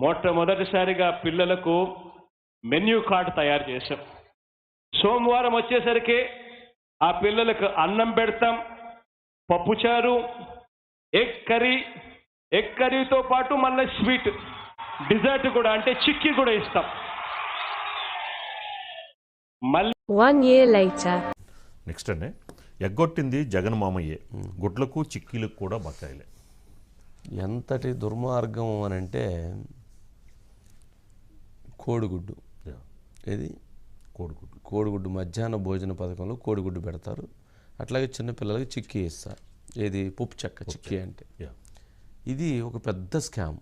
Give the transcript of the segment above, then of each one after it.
మొట్టమొదటిసారిగా పిల్లలకు menu card తయారు చేశాం. సోమవారం వచ్చేసరికి ఆ పిల్లలకు అన్నం పెడతాం పప్పుచారు ఎగ్ కర్రీ ఎగ్ కర్రీతో పాటు మళ్ళీ స్వీట్ డిజర్ట్ కూడా అంటే చిక్కీ కూడా ఇస్తాం. మళ్ళీ One year later. నెక్స్ట్ అండి ఎగ్గొట్టింది జగన్ మామయ్యే. గుడ్లకు చిక్కీలకు కూడా బకాయిలే. ఎంతటి దుర్మార్గం అని అంటే కోడిగుడ్డు. ఇది కోడిగుడ్లు కోడిగుడ్డు. మధ్యాహ్న భోజన పథకంలో కోడిగుడ్డు పెడతారు. అట్లాగే చిన్నపిల్లలకి చిక్కీ ఇస్తారు ఏది? పప్పు చెక్క చిక్కీ అంటే. ఇది ఒక పెద్ద స్కామ్.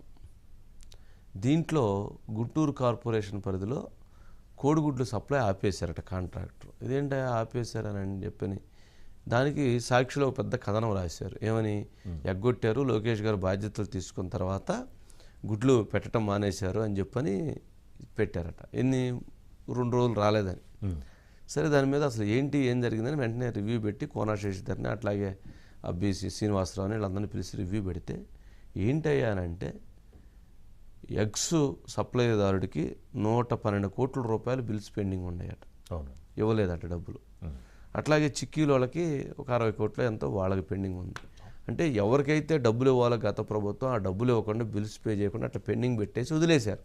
దీంట్లో గుంటూరు కార్పొరేషన్ పరిధిలో కోడిగుడ్లు సప్లై ఆపేశారట కాంట్రాక్టర్. ఇదేంటి ఆపేశారని అని చెప్పని దానికి సాక్షిలో ఒక పెద్ద కథనం రాశారు. ఏమని? ఎగ్గొట్టారు లోకేష్ గారు బాధ్యతలు తీసుకున్న తర్వాత గుడ్లు పెట్టడం మానేశారు అని చెప్పని పెట్టారట. ఎన్ని రెండు రోజులు రాలేదని. సరే దాని మీద అసలు ఏంటి ఏం జరిగిందని వెంటనే రివ్యూ పెట్టి కోనా శశిధర్ని అట్లాగే ఆ బీసీ శ్రీనివాసరావుని వీళ్ళందరినీ పిలిచి రివ్యూ పెడితే ఏంటయ్యా అని అంటే ఎగ్స్ సప్లైదారుడికి నూట పన్నెండు కోట్ల రూపాయలు బిల్స్ పెండింగ్ ఉన్నాయట. అవును. ఇవ్వలేదట డబ్బులు. అట్లాగే చిక్కీల వాళ్ళకి ఒక అరవై కోట్ల ఎంతో వాళ్ళకి పెండింగ్ ఉంది. అంటే ఎవరికైతే డబ్బులు ఇవ్వాలో గత ప్రభుత్వం ఆ డబ్బులు ఇవ్వకుండా బిల్స్ పే చేయకుండా అట్లా పెండింగ్ పెట్టేసి వదిలేశారు.